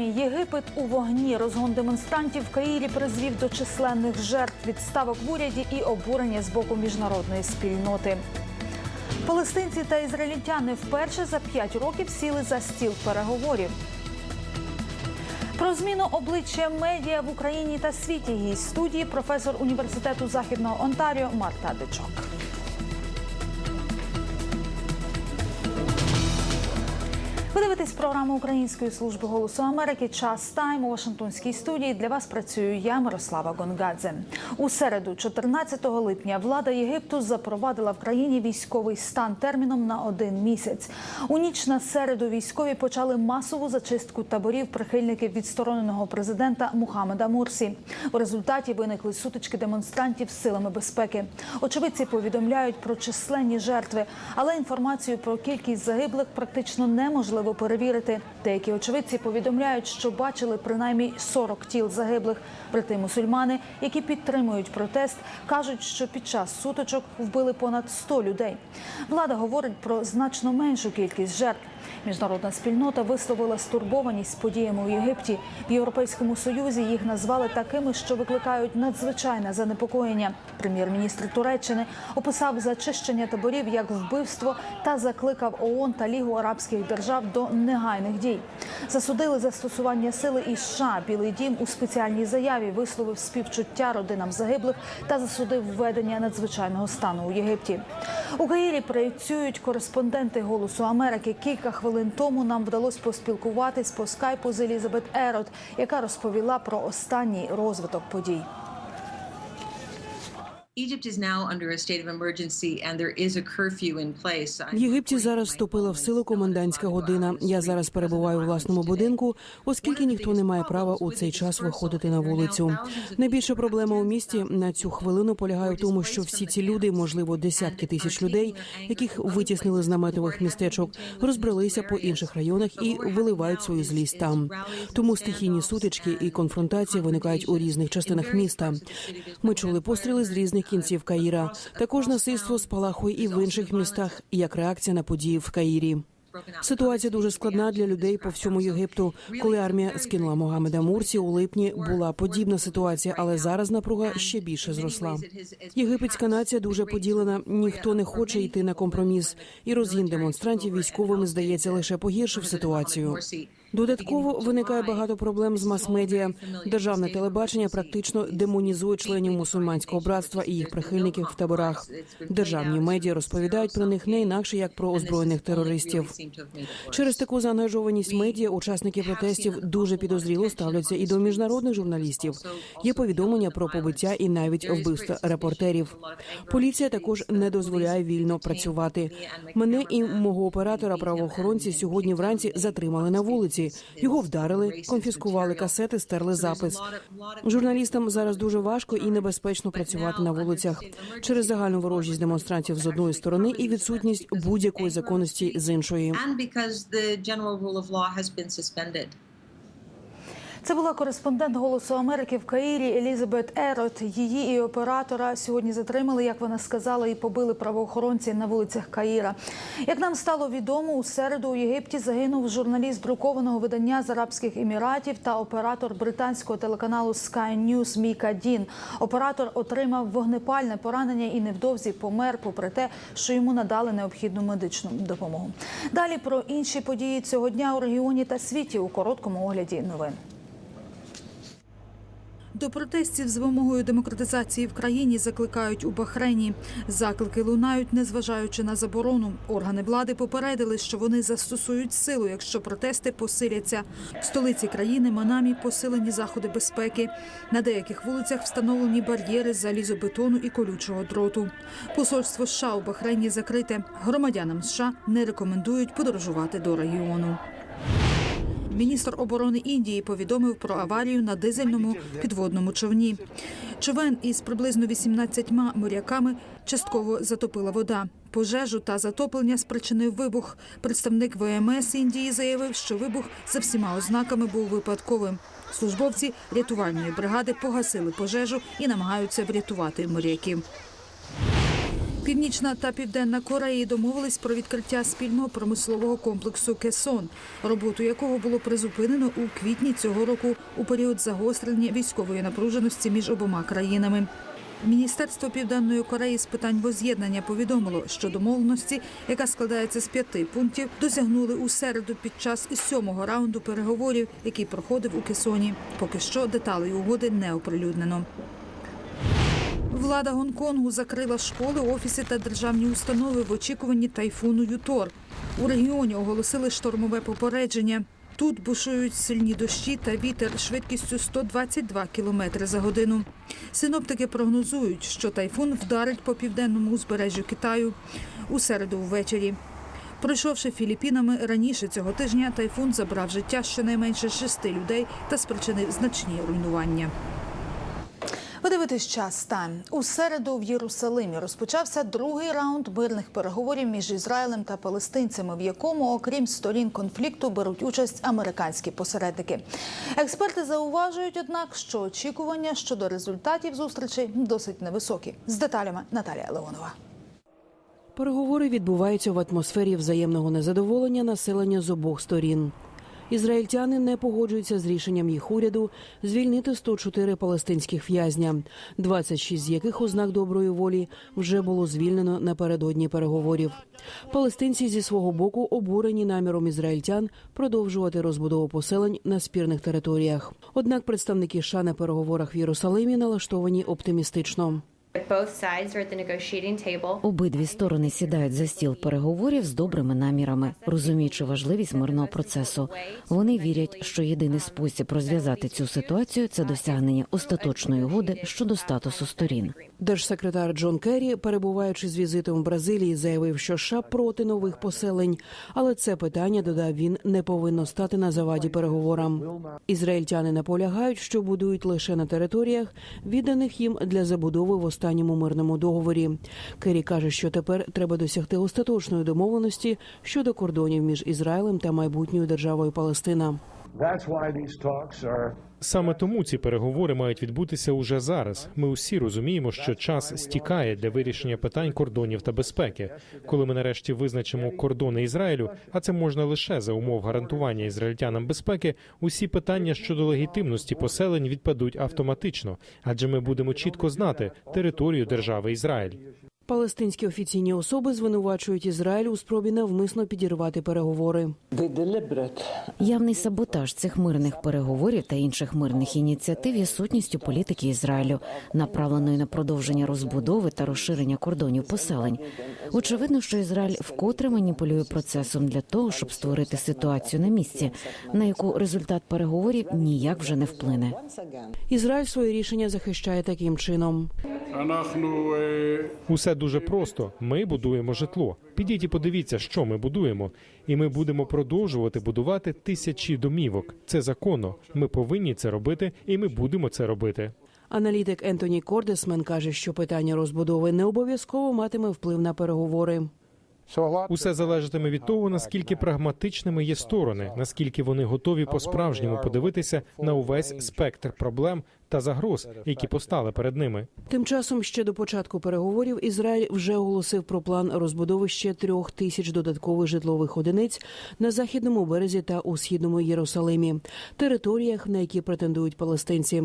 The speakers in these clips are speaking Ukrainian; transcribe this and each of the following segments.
програмі Єгипет у вогні розгон демонстрантів в Каїрі призвів до численних жертв відставок в уряді і обурення з боку міжнародної спільноти. Палестинці та ізраїльтяни вперше за п'ять років сіли за стіл переговорів. Про зміну обличчя медіа в Україні та світі гість студії професор університету Західного Онтаріо Марта Дичок. Ви дивитесь програму Української служби голосу Америки. Час тайм у Вашингтонській студії. Для вас працюю я, Мирослава Гонгадзе. У середу, 14 липня, влада Єгипту запровадила в країні військовий стан терміном на один місяць. У ніч на середу військові почали масову зачистку таборів прихильників відстороненого президента Мухаммеда Мурсі. У результаті виникли сутички демонстрантів з силами безпеки. Очевидці повідомляють про численні жертви, але інформацію про кількість загиблих практично неможливо перевірити. Деякі очевидці повідомляють, що бачили принаймні 40 тіл загиблих. Брати мусульмани, які підтримують протест, кажуть, що під час сутичок вбили понад 100 людей. Влада говорить про значно меншу кількість жертв. Міжнародна спільнота висловила стурбованість подіями у Єгипті. В Європейському Союзі їх назвали такими, що викликають надзвичайне занепокоєння. Прем'єр-міністр Туреччини описав зачищення таборів як вбивство та закликав ООН та Лігу арабських держав до негайних дій. Засудили застосування сили і США. Білий дім у спеціальній заяві висловив співчуття родинам загиблих та засудив введення надзвичайного стану у Єгипті. У Каїрі працюють кореспонденти Голосу Америки. Кілька хвилин тому нам вдалося поспілкуватись по скайпу з Елізабет Ерот, яка розповіла про останній розвиток подій. Egypt is now under a state of emergency and there is a curfew in place. В Єгипті зараз вступила в силу комендантська година. Я зараз перебуваю у власному будинку, оскільки ніхто не має права у цей час виходити на вулицю. Найбільша проблема у місті на цю хвилину полягає в тому, що всі ці люди, можливо, десятки тисяч людей, яких витіснили з наметових містечок, розбралися по інших районах і виливають свою злість там. Тому стихійні сутички і конфронтації виникають у різних частинах міста. Ми чули постріли з різних кінців Каїра. Також насильство спалахує і в інших містах, як реакція на події в Каїрі. Ситуація дуже складна для людей по всьому Єгипту. Коли армія скинула Могамеда Мурсі у липні, була подібна ситуація, але зараз напруга ще більше зросла. Єгипетська нація дуже поділена. Ніхто не хоче йти на компроміс, і розгін демонстрантів військовими здається лише погіршив ситуацію. Додатково виникає багато проблем з мас-медіа. Державне телебачення практично демонізує членів мусульманського братства і їх прихильників в таборах. Державні медіа розповідають про них не інакше як про озброєних терористів. Через таку заангажованість медіа учасники протестів дуже підозріло ставляться і до міжнародних журналістів. Є повідомлення про побиття і навіть вбивства репортерів. Поліція також не дозволяє вільно працювати. Мене і мого оператора правоохоронці сьогодні вранці затримали на вулиці. Його вдарили, конфіскували касети, стерли запис. Журналістам зараз дуже важко і небезпечно працювати на вулицях через загальну ворожість демонстрантів з одної сторони і відсутність будь-якої законності з іншої. Це була кореспондент Голосу Америки в Каїрі Елізабет Ерот. Її і оператора сьогодні затримали, як вона сказала, і побили правоохоронці на вулицях Каїра. Як нам стало відомо, у середу у Єгипті загинув журналіст друкованого видання з Арабських Еміратів та оператор британського телеканалу Sky News Міка Дін. Оператор отримав вогнепальне поранення і невдовзі помер, попри те, що йому надали необхідну медичну допомогу. Далі про інші події цього дня у регіоні та світі у короткому огляді новин. До протестів з вимогою демократизації в країні закликають у Бахрейні. Заклики лунають, незважаючи на заборону. Органи влади попередили, що вони застосують силу, якщо протести посиляться. В столиці країни Манамі посилені заходи безпеки. На деяких вулицях встановлені бар'єри з залізобетону і колючого дроту. Посольство США у Бахрейні закрите. Громадянам США не рекомендують подорожувати до регіону. Міністр оборони Індії повідомив про аварію на дизельному підводному човні. Човен із приблизно 18 моряками частково затопила вода. Пожежу та затоплення спричинив вибух. Представник ВМС Індії заявив, що вибух за всіма ознаками був випадковим. Службовці рятувальної бригади погасили пожежу і намагаються врятувати моряків. Північна та Південна Кореї домовились про відкриття спільного промислового комплексу Кесон, роботу якого було призупинено у квітні цього року у період загострення військової напруженості між обома країнами. Міністерство Південної Кореї з питань воз'єднання повідомило, що домовленості, яка складається з п'яти пунктів, досягнули у середу під час сьомого раунду переговорів, який проходив у Кесоні. Поки що деталей угоди не оприлюднено. Влада Гонконгу закрила школи, офіси та державні установи в очікуванні тайфуну Ютор. У регіоні оголосили штормове попередження. Тут бушують сильні дощі та вітер швидкістю 122 км за годину. Синоптики прогнозують, що тайфун вдарить по південному узбережжю Китаю у середу ввечері. Пройшовши Філіппінами раніше цього тижня, тайфун забрав життя щонайменше шести людей та спричинив значні руйнування. Ви дивитесь час тайм. У середу в Єрусалимі розпочався другий раунд мирних переговорів між Ізраїлем та палестинцями, в якому, окрім сторін конфлікту, беруть участь американські посередники. Експерти зауважують, однак, що очікування щодо результатів зустрічей досить невисокі. З деталями Наталія Леонова. Переговори відбуваються в атмосфері взаємного незадоволення населення з обох сторін. Ізраїльтяни не погоджуються з рішенням їх уряду звільнити 104 палестинських в'язня, 26 з яких ознак доброї волі вже було звільнено напередодні переговорів. Палестинці зі свого боку обурені наміром ізраїльтян продовжувати розбудову поселень на спірних територіях. Однак представники США на переговорах в Єрусалимі налаштовані оптимістично. Both sides are at the negotiating table. Обидві сторони сідають за стіл переговорів з добрими намірами, розуміючи важливість мирного процесу. Вони вірять, що єдиний спосіб розв'язати цю ситуацію це досягнення остаточної угоди щодо статусу сторін. Держсекретар Джон Керрі, перебуваючи з візитом в Бразилії, заявив, що США проти нових поселень, але це питання додав він не повинно стати на заваді переговорам. Ізраїльтяни наполягають, що будують лише на територіях, відданих їм для забудови в останньому мирному договорі. Керрі каже, що тепер треба досягти остаточної домовленості щодо кордонів між Ізраїлем та майбутньою державою Палестина. Саме тому ці переговори мають відбутися уже зараз. Ми усі розуміємо, що час стікає для вирішення питань кордонів та безпеки. Коли ми нарешті визначимо кордони Ізраїлю, а це можна лише за умов гарантування ізраїльтянам безпеки. Усі питання щодо легітимності поселень відпадуть автоматично, адже ми будемо чітко знати територію держави Ізраїль. Палестинські офіційні особи звинувачують Ізраїль у спробі навмисно підірвати переговори. Явний саботаж цих мирних переговорів та інших мирних ініціатив є сутністю політики Ізраїлю, направленої на продовження розбудови та розширення кордонів поселень. Очевидно, що Ізраїль вкотре маніпулює процесом для того, щоб створити ситуацію на місці, на яку результат переговорів ніяк вже не вплине. Ізраїль своє рішення захищає таким чином. Е, Усе дуже просто. Ми будуємо житло. Підіть і подивіться, що ми будуємо, і ми будемо продовжувати будувати тисячі домівок. Це законно. Ми повинні це робити, і ми будемо це робити. Аналітик Ентоні Кордесмен каже, що питання розбудови не обов'язково матиме вплив на переговори. Усе залежатиме від того, наскільки прагматичними є сторони, наскільки вони готові по-справжньому подивитися на увесь спектр проблем та загроз, які постали перед ними. Тим часом ще до початку переговорів Ізраїль вже оголосив про план розбудови ще трьох тисяч додаткових житлових одиниць на західному березі та у східному Єрусалимі, територіях, на які претендують палестинці.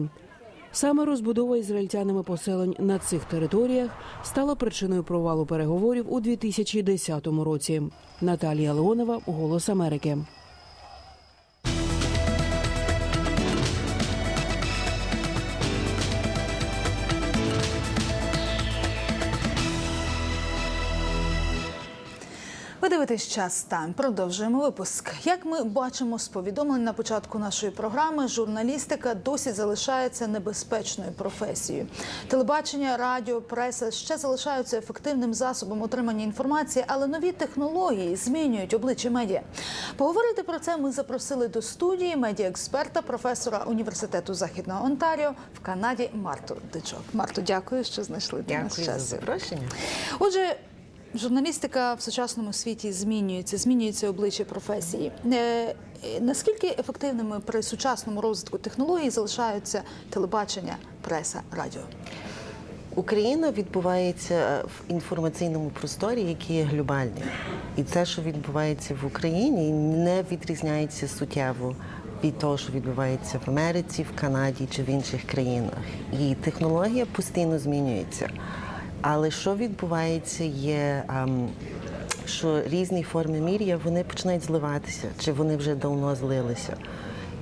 Саме розбудова ізраїльтянами поселень на цих територіях стала причиною провалу переговорів у 2010 році. Наталія Леонова, Голос Америки. Дивитесь час тайм. Продовжуємо випуск. Як ми бачимо з повідомлень на початку нашої програми, журналістика досі залишається небезпечною професією. Телебачення, радіо, преса ще залишаються ефективним засобом отримання інформації, але нові технології змінюють обличчя медіа. Поговорити про це ми запросили до студії медіаексперта, професора університету Західного Онтаріо в Канаді Марту Дичок. Марту, дякую, що знайшли для нас Дякую за час. запрошення. Отже, журналістика в сучасному світі змінюється, змінюється обличчя професії. Е, е, Наскільки ефективними при сучасному розвитку технологій залишаються телебачення, преса, радіо? Україна відбувається в інформаційному просторі, який є глобальний. І це, що відбувається в Україні, не відрізняється суттєво від того, що відбувається в Америці, в Канаді чи в інших країнах. І технологія постійно змінюється. Але що відбувається, є. ем, що різні форми мір'я вони починають зливатися, чи вони вже давно злилися.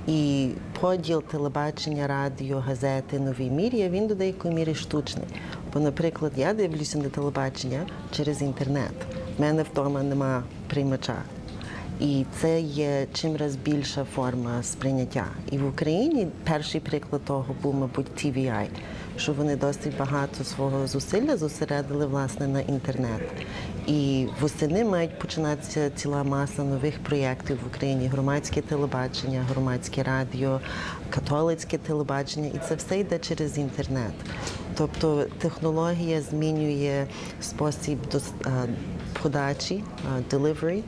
І поділ телебачення, радіо, газети, нові мір'я, він до деякої міри штучний. Бо, наприклад, я дивлюся на телебачення через інтернет. У мене вдома нема приймача. І це є чимраз більша форма сприйняття. І в Україні перший приклад того був, мабуть, TVI, що вони досить багато свого зусилля зосередили власне на інтернет. І восени мають починатися ціла маса нових проєктів в Україні: громадське телебачення, громадське радіо, католицьке телебачення, і це все йде через інтернет. Тобто технологія змінює спосіб подачі, а, delivery,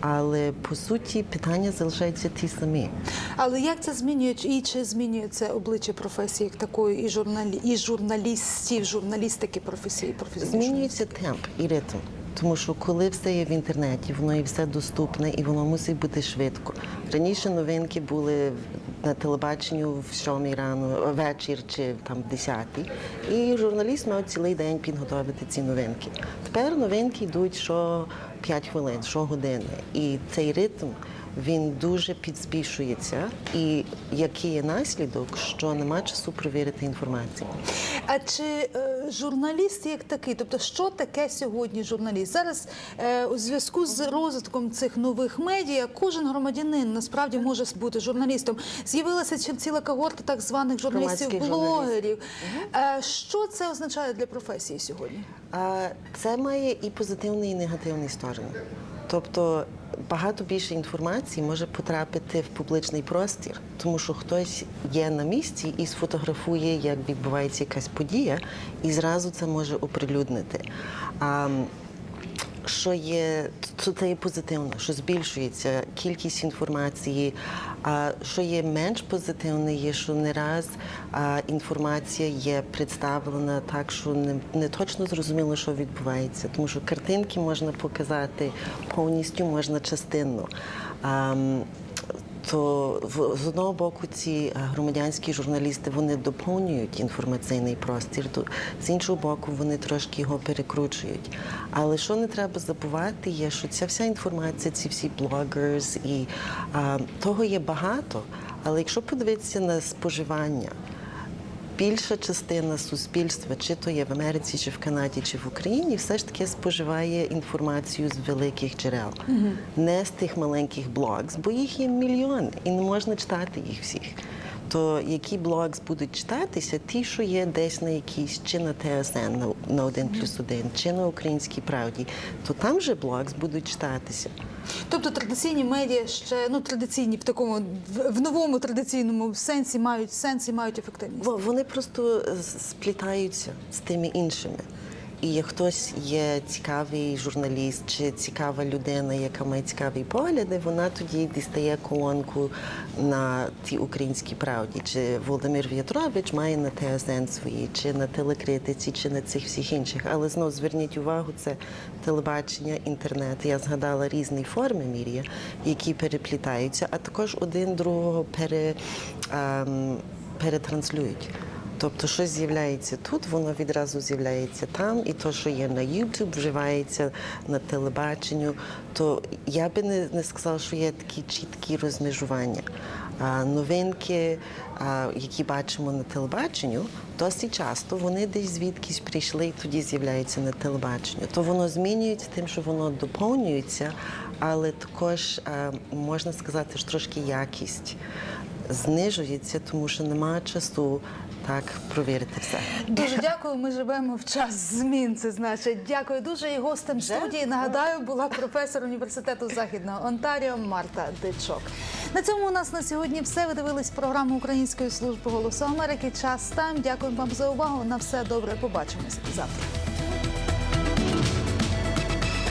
але по суті питання залишаються ті самі. Але як це змінює і чи змінює це обличчя професії як такої, і журналі, і журналістів, журналістики професії, професії? Змінюється темп і ритм. Тому що коли все є в інтернеті, воно і все доступне, і воно мусить бути швидко. Раніше новинки були на телебаченні в 7 рано, вечір чи там в 10. І журналіст мав цілий день підготовити ці новинки. Тепер новинки йдуть що 5 хвилин, що години. І цей ритм він дуже підспішується. І який є наслідок, що нема часу провірити інформацію. А чи е, журналіст як такий? Тобто, що таке сьогодні журналіст? Зараз е, у зв'язку з розвитком цих нових медіа кожен громадянин насправді може бути журналістом. З'явилася ціла когорта так званих журналістів-блогерів. Е, що це означає для професії сьогодні? А це має і позитивні, і негативні сторони. Тобто багато більше інформації може потрапити в публічний простір, тому що хтось є на місці і сфотографує, як відбувається якась подія, і зразу це може оприлюднити. А, що є то це є позитивно, що збільшується кількість інформації. А що є менш позитивне, є, що не раз а, інформація є представлена так, що не, не точно зрозуміло, що відбувається, тому що картинки можна показати повністю, можна частинно. А, то в- з одного боку ці е, громадянські журналісти вони доповнюють інформаційний простір, то з іншого боку вони трошки його перекручують. Але що не треба забувати, є, що ця вся інформація, ці всі блогерс і а, того є багато. Але якщо подивитися на споживання, більша частина суспільства, чи то є в Америці, чи в Канаді, чи в Україні, все ж таки споживає інформацію з великих джерел, не з тих маленьких блогс, бо їх є мільйони, і не можна читати їх всіх. То які блогс будуть читатися, ті, що є десь на якійсь, чи на ТСН на, на 1 плюс 1, чи на українській правді, то там же блогс будуть читатися. Тобто традиційні медіа ще ну традиційні в такому в, новому традиційному сенсі мають сенс і мають ефективність. Во- Вони просто сплітаються з тими іншими. І хтось є цікавий журналіст чи цікава людина, яка має цікаві погляди, вона тоді дістає колонку на тій українській правді. Чи Володимир В'ятрович має на ТСН свої, чи на телекритиці, чи на цих всіх інших. Але знову зверніть увагу, це телебачення, інтернет. Я згадала різні форми мір'я, які переплітаються, а також один другого пере, ем, перетранслюють. Тобто, щось з'являється тут, воно відразу з'являється там, і то, що є на YouTube, вживається на телебаченню. То я би не, не сказала, що є такі чіткі розмежування. А новинки, а, які бачимо на телебаченню, досить часто вони десь звідкись прийшли і тоді з'являються на телебаченню. То воно змінюється тим, що воно доповнюється, але також а, можна сказати, що трошки якість знижується, тому що немає часу так провірити все. Дуже дякую. Ми живемо в час змін. Це значить. Дякую дуже. І гостем студії нагадаю була професор університету Західного Онтаріо Марта Дичок. На цьому у нас на сьогодні все. Ви дивились програму Української служби голосу Америки. Час там. Дякую вам за увагу. На все добре. Побачимось завтра.